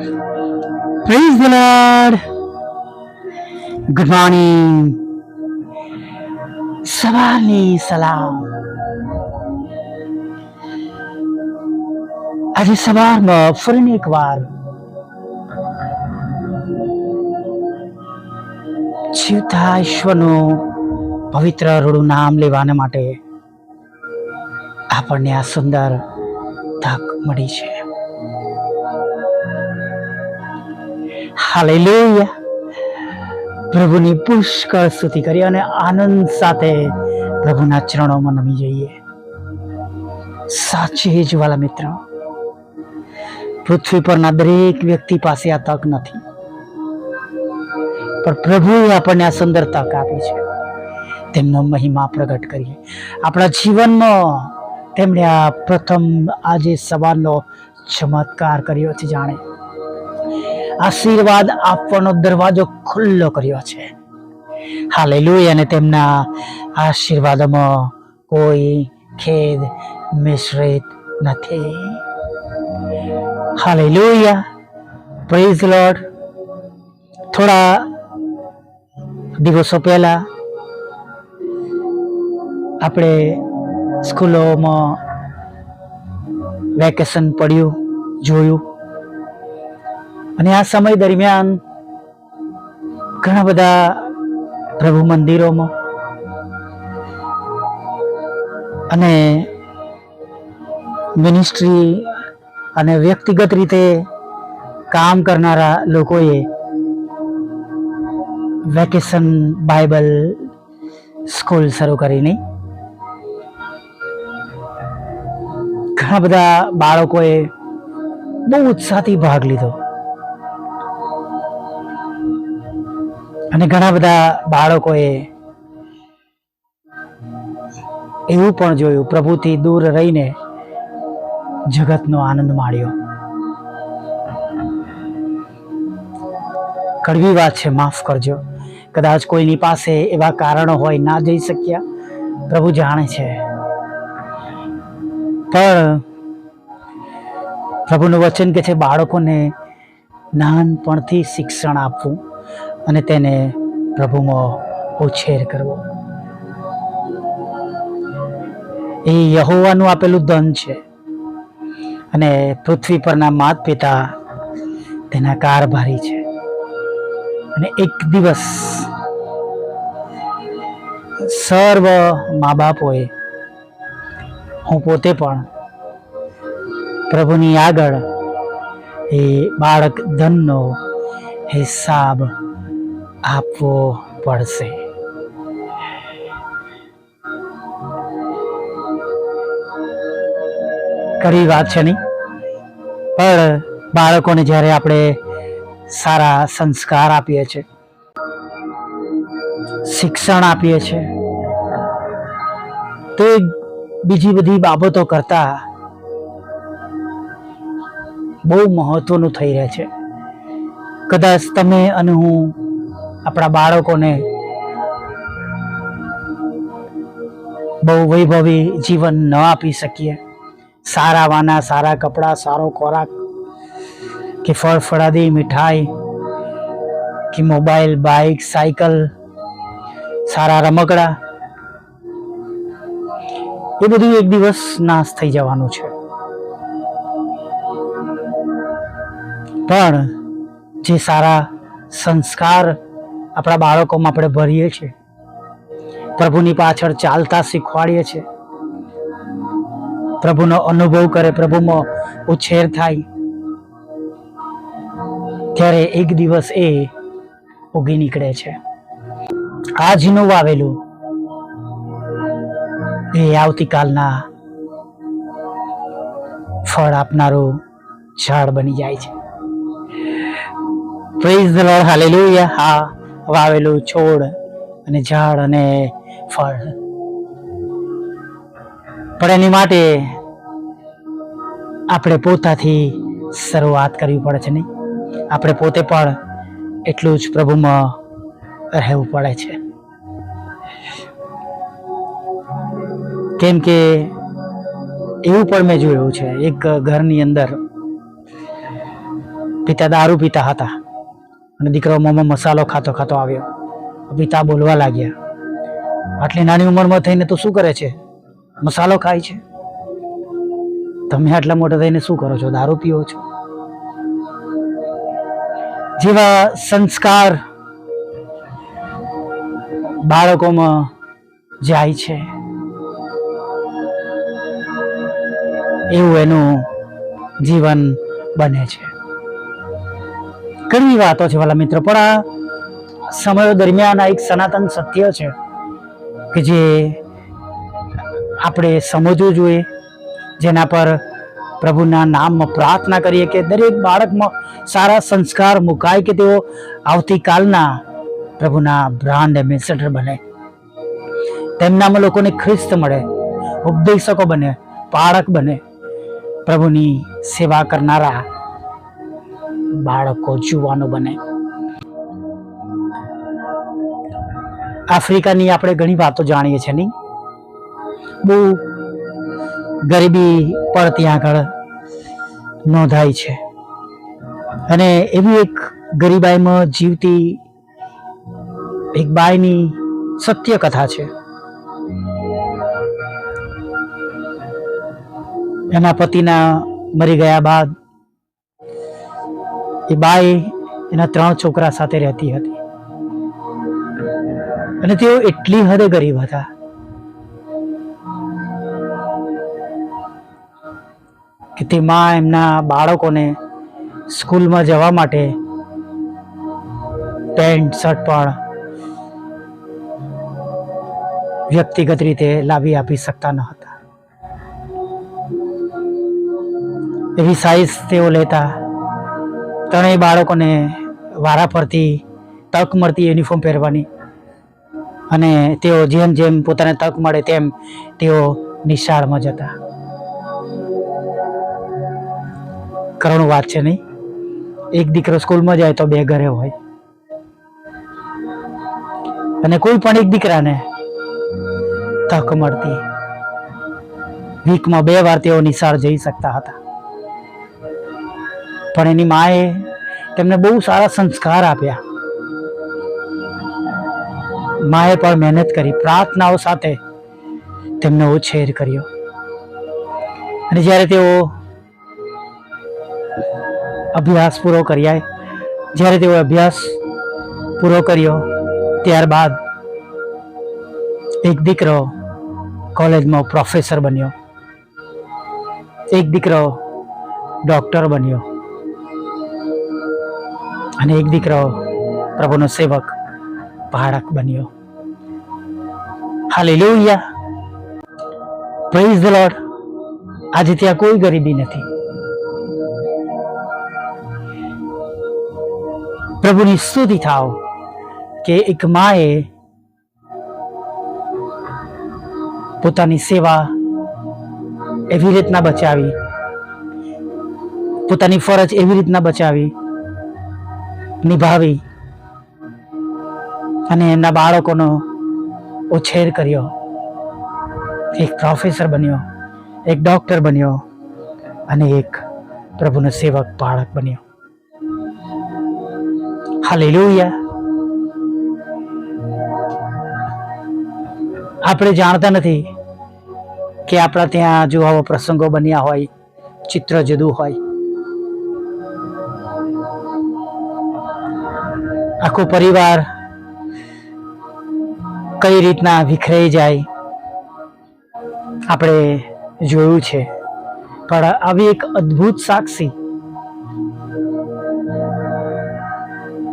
Praise the Lord. Good morning. સવારની સલામ આજે સવારમાં ફરીને એકવાર જીવતા ઈશ્વરનું પવિત્ર રૂડું નામ લેવાને માટે આપણને આ સુંદર તક મળી છે હાલેલુયા. પ્રભુની પુષ્કળ સ્તુતિ કરી અને આનંદ સાથે પ્રભુના ચરણોમાં નમી જઈએ. સાચે જ મિત્ર, પૃથ્વી પરના દરેક વ્યક્તિ પાસે આ તક નથી. પણ પ્રભુએ આપણને આ સુંદર તક આપી છે. તેમનો મહિમા પ્રગટ કરીએ. આપણા જીવનમાં તેમણે આ પ્રથમ આજે સવારનો ચમત્કાર કર્યો છે જાણે. આશીર્વાદ આપવાનો દરવાજો ખુલ્લો કર્યો છે. હાલેલુયા. અને તેમના આશીર્વાદમાં કોઈ ખેદ મિશ્રિત નથી. હાલેલુયા. પ્રેઝ લોર્ડ થોડા દિવસો પહેલા આપણે સ્કૂલોમાં વેકેશન પડ્યું, જોયું. અને આ સમય દરમિયાન ઘણા બધા પ્રભુ મંદિરોમાં અને મિનિસ્ટ્રી અને વ્યક્તિગત રીતે કામ કરનારા લોકોએ વેકેશન બાઇબલ સ્કૂલ શરૂ કરીને ઘણા બધા બાળકોએ બહુ ઉત્સાહથી ભાગ લીધો. અને ઘણા બધા બાળકોએ એવું પણ જોયું, પ્રભુથી દૂર રહીને જગતનો આનંદ માણ્યો. કડવી વાત છે, માફ કરજો. કદાચ કોઈની પાસે એવા કારણો હોય ના જઈ શક્યા. પ્રભુ જાણે છે. પણ પ્રભુનું વચન કે છે, બાળકોને નાનપણથી શિક્ષણ આપવું. અને તેને પ્રભુમાં ઉછેર કરવો. એ યહોવાનું આપેલું ધન છે. અને પૃથ્વી પરના માત પિતા તેના કારભારી છે. અને એક દિવસ સર્વ મા બાપોએ હું પોતે પણ પ્રભુની આગળ એ બાળક ધનનો હિસાબ આપવો પડશે. કરી વાત છે નહીં પણ બાળકોને જ્યારે આપણે સારા સંસ્કાર આપીએ છીએ, શિક્ષણ આપીએ છીએ, તો બીજી બધી બાબતો કરતા બહુ મહત્વનું થઈ રહે છે. કદાચ તમે અને હું આપણા બાળકોને બહુ વૈભવી જીવન ન આપી શકીએ. સારા વાના, સારા કપડાં, સારો ખોરાક કે ફળ ફળાદી, મીઠાઈ કે મોબાઈલ બાઇક સાયકલ, સારા રમકડા. એ બધું એક દિવસ નાશ થઈ જવાનું છે. પણ જે સારા સંસ્કાર આપણા બાળકોમાં આપણે ભરીએ છીએ. પ્રભુની પાછળ ચાલતા શીખવાડીએ છીએ. પ્રભુનો અનુભવ કરે પ્રભુમાં ઉછેર થાય. ત્યારે એક દિવસ એ ઉગી નીકળે છે. આજનું વાવેલું એ આવતીકાલના ફળ આપનારું ઝાડ બની જાય છે. પ્રેઝ ધ લોર્ડ હાલેલુયા હા. વાવેલું છોડ અને ઝાડ અને ફળ. પણ એની માટે આપણે પોતાથી શરૂઆત કરવી પડે છે નહીં. આપણે પોતે પણ એટલું જ પ્રભુમાં રહેવું પડે છે. કેમ કે એવું પણ મેં જોયું છે, એક ઘરની અંદર પિતા દારૂ પીતા હતા. અને દીકરાઓ મોંમાં મસાલો ખાતો ખાતો આવ્યો. પિતા બોલવા લાગ્યા. આટલી નાની ઉંમરમાં થઈને તું શું કરે છે? મસાલો ખાય છે? તમે આટલા મોટા થઈને શું કરો છો? દારૂ પીવો છો? જેવા સંસ્કાર બાળકોમાં જાય છે. એવું એનું જીવન બને છે. ઘણી વાતો છે વાલા મિત્રો. પણ આ સમયો દરમિયાન આ એક સનાતન સત્ય છે કે જે આપણે સમજવું જોઈએ. જેના પર પ્રભુના નામમાં પ્રાર્થના કરીએ કે દરેક બાળકમાં સારા સંસ્કાર મુકાય કે તેઓ આવતીકાલના પ્રભુના બ્રાન્ડ એમ્બેસેડર બને. તેમનામાં લોકોને ખ્રિસ્ત મળે, ઉપદેશકો બને, પાળક બને, પ્રભુની સેવા કરનારા બાળકો જુવાનો બને. આફ્રિકાની આપણે ઘણી વાતો જાણીએ છીએ, નહીં? બહુ ગરીબી પણ ત્યાં આગળ નોંધાય છે. અને એવી એક ગરીબાઈમાં જીવતી એક બાઈની સત્ય કથા છે. એના પતિના મરી ગયા બાદ એ બાઈ એના ત્રણ છોકરા સાથે રહેતી હતી. અને તેઓ એટલી હદે ગરીબ હતા. કે તે માં એમના બાળકોને સ્કૂલમાં જવા માટે પેન્ટ, શર્ટ પણ વ્યક્તિગત રીતે લાવી આપી શકતા ન હતા. એવી સાઈઝ તેઓ લેતા ત્રણેય બાળકોને વારા ફરતી તક મળતી યુનિફોર્મ પહેરવાની. અને તેઓ જેમ જેમ પોતાને તક મળે તેમ તેઓ નિશાળમાં જતા. કરુણ વાત છે નહીં? એક દીકરો સ્કૂલમાં જાય તો બે ઘરે હોય. અને કોઈ પણ એક દીકરાને તક મળતી. વીકમાં બે વાર તેઓ નિશાળ જઈ શકતા હતા. પણ એની માએ તેમને બહુ સારા સંસ્કાર આપ્યા. માએ પણ મહેનત કરી, પ્રાર્થનાઓ સાથે તેમને ઉછેર કર્યો. અને જ્યારે તેઓ અભ્યાસ પૂરો કર્યા, જ્યારે તેઓ અભ્યાસ પૂરો કર્યો, ત્યારબાદ એક દીકરો કોલેજમાં પ્રોફેસર બન્યો. એક દીકરો ડોક્ટર બન્યો. અને એક દીકરો પ્રભુનો સેવક બાળક બન્યો. હાલેલુયા. પ્રેઝ ધ લોર્ડ આજે ત્યાં કોઈ ગરીબી નથી. પ્રભુની સ્તુતિ થાવ કે એક માએ પોતાની સેવા એવી રીતના બચાવી. પોતાની ફરજ એવી રીતના બચાવી. નિભાવી અને એમના બાળકોનો ઉછેર કર્યો. એક પ્રોફેસર બન્યો, એક ડૉક્ટર બન્યો અને એક પ્રભુનો સેવક બાળક બન્યો. હાલેલુયા. આપણે જાણતા નથી કે આપણા ત્યાં જો આવા પ્રસંગો બન્યા હોય, ચિત્ર જુદું હોય. આખો પરિવાર કઈ રીતના વિખરાઈ જાય, આપણે જોયું છે. પણ આવી એક અદ્ભુત સાક્ષી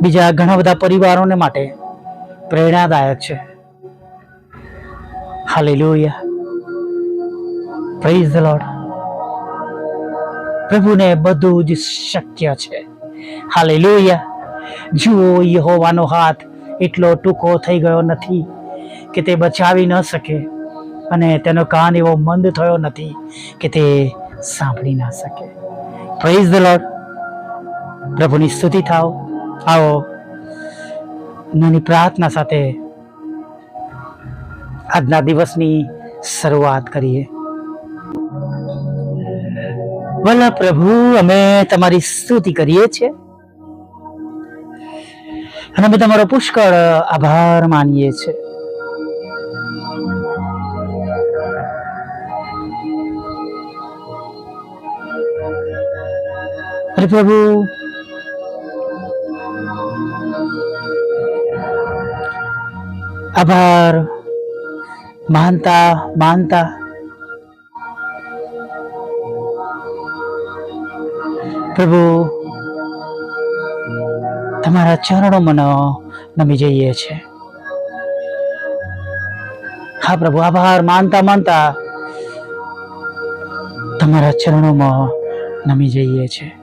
બીજા ઘણા બધા પરિવારોને માટે પ્રેરણાદાયક છે. હાલેલુયા. પ્રેઝ ધ લોર્ડ પ્રભુને બધું જ શક્ય છે. હાલેલુયા. જુઓ યહોવાનો હાથ એટલો ટૂંકો થઈ ગયો નથી કે તે બચાવી ન શકે અને તેનો કાન એવો મંદ થયો નથી કે તે સાંભળી ના શકે. પ્રેઝ ધ લોર્ડ પ્રભુની સ્તુતિ થાવ આવો. નાની પ્રાર્થના સાથે આજના દિવસની શરૂઆત કરીએ. વલા પ્રભુ અમે તમારી સ્તુતિ કરીએ છીએ. અને અમે તમારો પુષ્કળ આભાર માનીએ છીએ અરે પ્રભુ આભાર માનતા માનતા પ્રભુ તમારા ચરણોમાં નમી જઈએ છે. હા પ્રભુ, આભાર, માનતા માનતા. તમારા ચરણોમાં નમી જઈએ છે.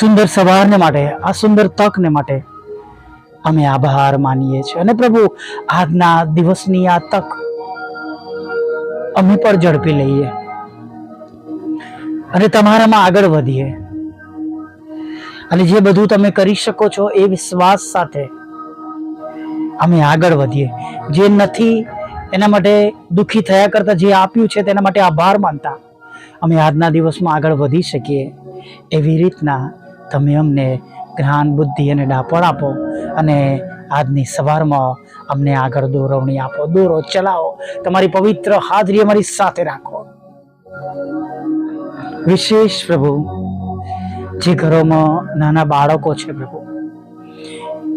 સુંદર સવારને માટે, આ સુંદર તકને માટે અમે આભાર માનીએ છીએ. અને પ્રભુ, આજના દિવસની આ તક અમે પણ ઝડપી લઈએ. અને તમારામાં આગળ વધીએ. અને જે બધું તમે કરી શકો છો એ વિશ્વાસ સાથે અમે આગળ વધીએ. જે નથી, એના માટે દુઃખી થયા કરતા જે આપ્યું છે તેના માટે આભાર માનતા અમે આજના દિવસમાં આગળ વધી શકીએ. એવી રીતના તમે અમને જ્ઞાન, બુદ્ધિ અને ડાપણ આપો અને આજની સવારમાં અમને આગળ દોરવણી આપો. દોરો, ચલાવો. તમારી પવિત્ર હાજરી અમારી સાથે રાખો. વિશેષ પ્રભુ જે ઘરોમાં નાના બાળકો છે પ્રભુ,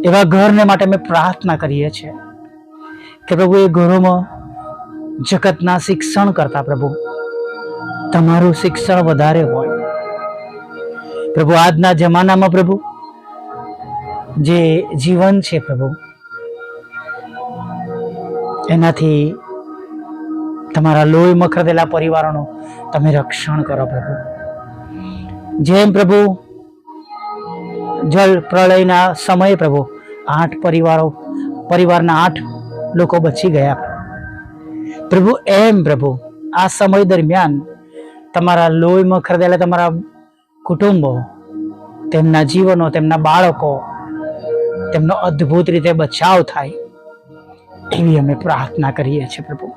એવા ઘરને માટે અમે પ્રાર્થના કરીએ છીએ કે પ્રભુ એ ઘરોમાં જગતના શિક્ષણ કરતા પ્રભુ, તમારું શિક્ષણ વધારે હોય. પ્રભુ, આજના જમાનામાં પ્રભુ, જે જીવન છે પ્રભુ, એનાથી તમારા લોહી મખરદેલા પરિવારોનું તમે રક્ષણ કરો પ્રભુ. જેમ પ્રભુ. જળ પ્રળયના સમયે પ્રભુ, આઠ પરિવારો, પરિવારના આઠ લોકો બચી ગયા. પ્રભુ, એમ પ્રભુ, આ સમય દરમિયાન તમારા લોહીમાં ખરીદેલા તમારા કુટુંબો, તેમના જીવનો, તેમના બાળકો, તેમનો અદ્ભુત રીતે બચાવ થાય એવી અમે પ્રાર્થના કરીએ છીએ પ્રભુ.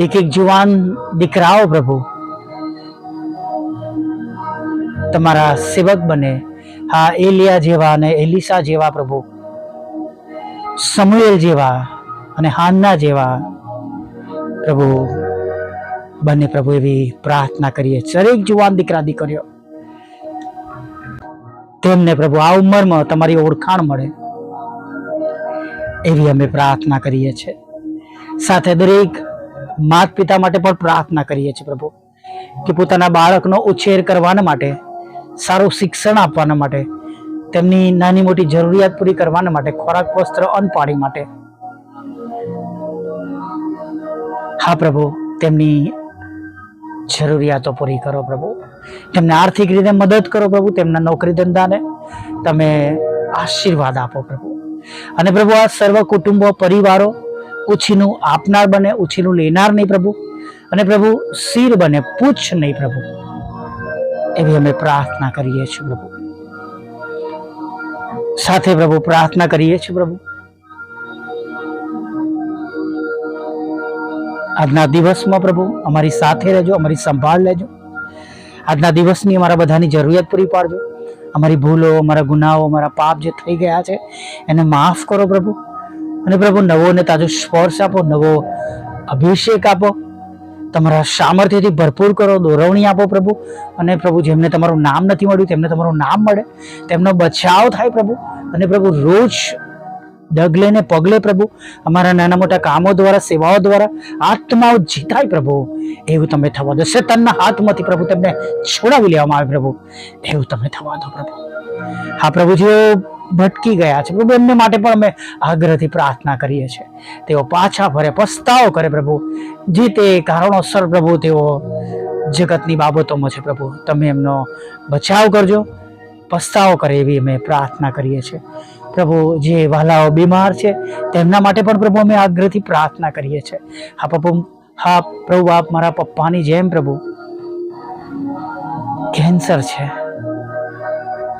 એક એક જુવાન, દીકરાઓ પ્રભુ તમારા સેવક બને. હા, એલિયા જેવા અને એલિસા જેવા પ્રભુ. સમુએલ જેવા અને હાન્ના જેવા પ્રભુ બંને પ્રભુ એવી પ્રાર્થના કરીએ દરેક જુવાન દીકરા દીકરીઓ, તેમને પ્રભુ આ ઉંમરમાં તમારી ઓળખાણ મળે એવી અમે પ્રાર્થના કરીએ છીએ. સાથે દરેક માત પિતા માટે પણ પ્રાર્થના કરીએ છીએ પ્રભુ, કે પોતાના બાળકનો ઉછેર કરવાના માટે સારું શિક્ષણ આપવાના માટે, તેમની નાની મોટી જરૂરિયાત પૂરી કરવાના માટે, ખોરાક, વસ્ત્ર, અન્ન, પાણી માટે. હા પ્રભુ, તેમની જરૂરિયાતો પૂરી કરો પ્રભુ. તેમને આર્થિક રીતે મદદ કરો પ્રભુ, તેમના નોકરી ધંધાને તમે આશીર્વાદ આપો પ્રભુ. અને પ્રભુ, આ સર્વ કુટુંબો, પરિવારો ઉછીનું આપનાર બને, ઉછીનું લેનાર નહીં પ્રભુ. અને પ્રભુ, શિર બને પૂછ નહીં પ્રભુ. એવી અમે પ્રાર્થના કરીએ છીએ પ્રભુ. સાથે પ્રભુ પ્રાર્થના કરીએ છીએ પ્રભુ. આજના દિવસમાં પ્રભુ અમારી સાથે રહેજો, અમારી સંભાળ લેજો. આજના દિવસની અમારા બધાની જરૂરિયાત પૂરી પાડજો. અમારી ભૂલો, અમારા ગુનાઓ, અમારા પાપ જે થઈ ગયા છે, એને માફ કરો પ્રભુ. અને પ્રભુ નવો ને તાજો સ્પર્શ આપો, નવો અભિષેક આપો. તમારા સામર્થ્યથી ભરપૂર કરો, દોરવણી આપો પ્રભુ. અને પ્રભુ, જેમને તમારું નામ નથી મળ્યું, તેમને તમારું નામ મળે. તેમનો બચાવ થાય પ્રભુ. અને પ્રભુ, રોજ ડગલે ને પગલે પ્રભુ. અમારા નાના મોટા કામો દ્વારા, સેવાઓ દ્વારા આત્માઓ જીતાય પ્રભુ. એવું તમે થવા દો. શેતાનના હાથમાંથી પ્રભુ તેમને છોડાવી લેવામાં આવે પ્રભુ. એવું તમે થવા દો પ્રભુ. હા પ્રભુ જેઓ ભટકી ગયા છે પ્રભુ. એમને માટે પણ અમે આગ્રહથી પ્રાર્થના કરીએ છીએ. તેઓ પાછા ફરે, પસ્તાવો કરે પ્રભુ. જે તે કારણોસર પ્રભુ, તેઓ જગતની બાબતોમાં છે પ્રભુ. તમે એમનો બચાવ કરજો. પસ્તાવો કરે એવી અમે પ્રાર્થના કરીએ છીએ. પ્રભુ, જે વાલાઓ બીમાર છે, તેમના માટે પણ પ્રભુ અમે આગ્રહથી પ્રાર્થના કરીએ છીએ. હા, પ્રભુ હા, પ્રભુ, આપ મારા પપ્પાની જેમ પ્રભુ. કેન્સર છે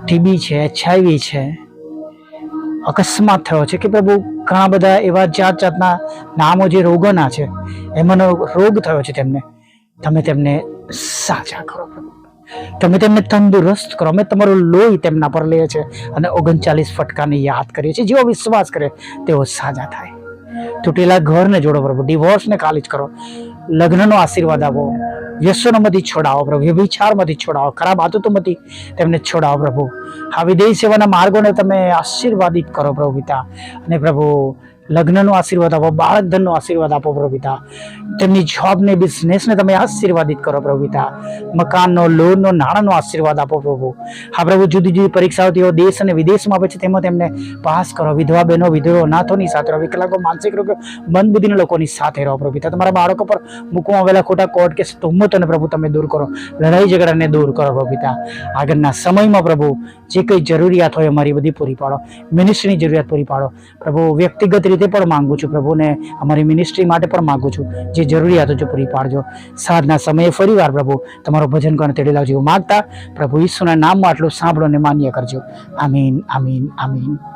ટીબી છે એચઆઈવી છે. અકસ્માત થયો છે કે પ્રભુ, ઘણા બધા એવા જાત જાતના નામો જે રોગોના છે, એમાંનો રોગ થયો છે તેમને. તમે તેમને સાજા કરો પ્રભુ. તમે તેમને તંદુરસ્ત કરો. અમે તમારું લોહી તેમના પર લઈએ છીએ અને ઓગણચાલીસ ફટકાને યાદ કરીએ છીએ. જેઓ વિશ્વાસ કરે તેઓ સાજા થાય. તૂટેલા ઘરને જોડો પ્રભુ. ડિવોર્સને ખાલી જ કરો. લગ્નનો આશીર્વાદ આપો. વ્યસનોમાંથી છોડાવો પ્રભુ. વ્યભિચારમાંથી છોડાવો. ખરાબ આદતોમાંથી તેમને છોડાવો પ્રભુ. આ વિદેહી સેવાના માર્ગોને તમે આશીર્વાદિત કરો પ્રભુ પિતા. અને પ્રભુ લગ્નનો આશીર્વાદ આપો બાળક ધનનો આશીર્વાદ આપો પ્રભુ પિતા. તેમની જોબને બિઝનેસને તમે આશીર્વાદિત કરો પ્રભુતા મકાનનો, લોનનો, નાણાંનો આશીર્વાદ આપો પ્રભુ. હા પ્રભુ, જુદી જુદી પરીક્ષાઓ તેઓ દેશ અને વિદેશમાં આપે છે, તેમાં તેમને પાસ કરો. વિધવા બહેનો વિધવો અનાથોની સાથે રહો. વિકલાંગો, માનસિક રોગો બંધ બુદ્ધિના લોકોની સાથે રહો પ્રભુતા તમારા બાળકો પર મૂકવામાં આવેલા ખોટા કોર્ટ કેસ તોમતોને પ્રભુ તમે દૂર કરો. લડાઈ ઝઘડાને દૂર કરો પ્રભુતા આગળના સમયમાં પ્રભુ, જે કંઈ જરૂરિયાત હોય અમારી બધી પૂરી પાડો. મિનિસ્ટ્રીની જરૂરિયાત પૂરી પાડો. પ્રભુ, વ્યક્તિગત રીતે પણ માગું છું પ્રભુને, અમારી મિનિસ્ટ્રી માટે પણ માંગુ છું. જે જરૂરિયાતો છે પૂરી પાડજો. સાંજના સમયે ફરીવાર પ્રભુ, તમારો ભજન કરીને તેડી લાવજો માગતા પ્રભુ ઈસુના નામમાં આટલું સાંભળો ને માન્ય કરજો. આમીન આમીન આમીન.